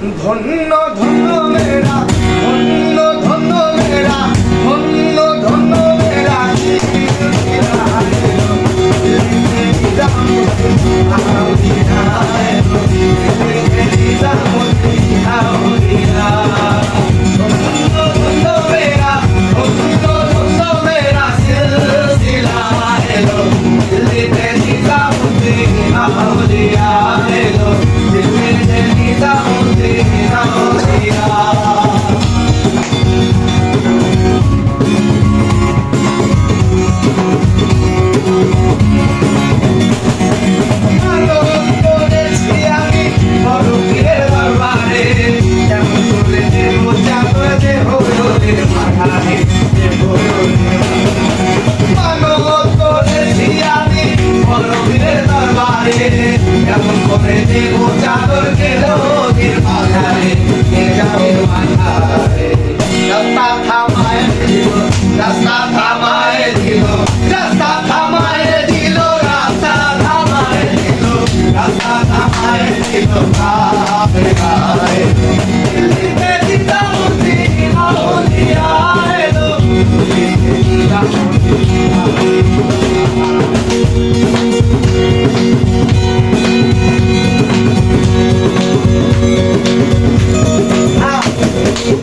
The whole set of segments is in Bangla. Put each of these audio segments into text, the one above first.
ধন্য ধন্য মেরা ধন্য ধন্য মেরা ধন্য ধন্য মেরা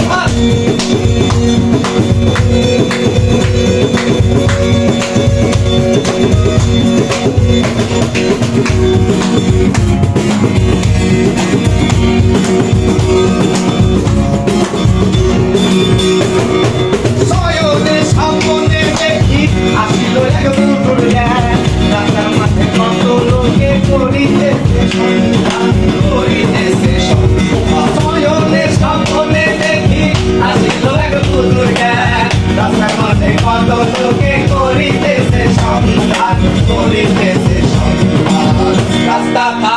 啊 tá. tá.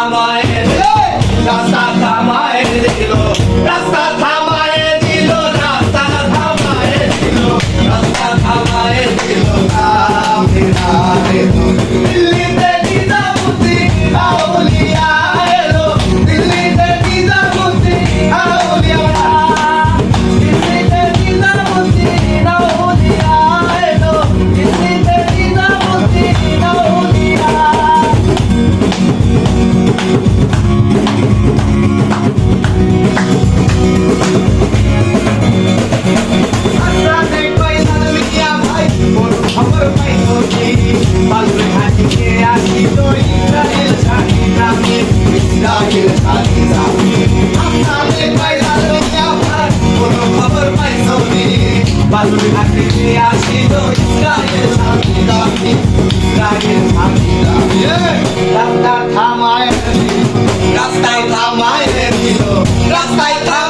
রাস্তায় থামায় রাস্তায় থামায় রাস্তায় থাম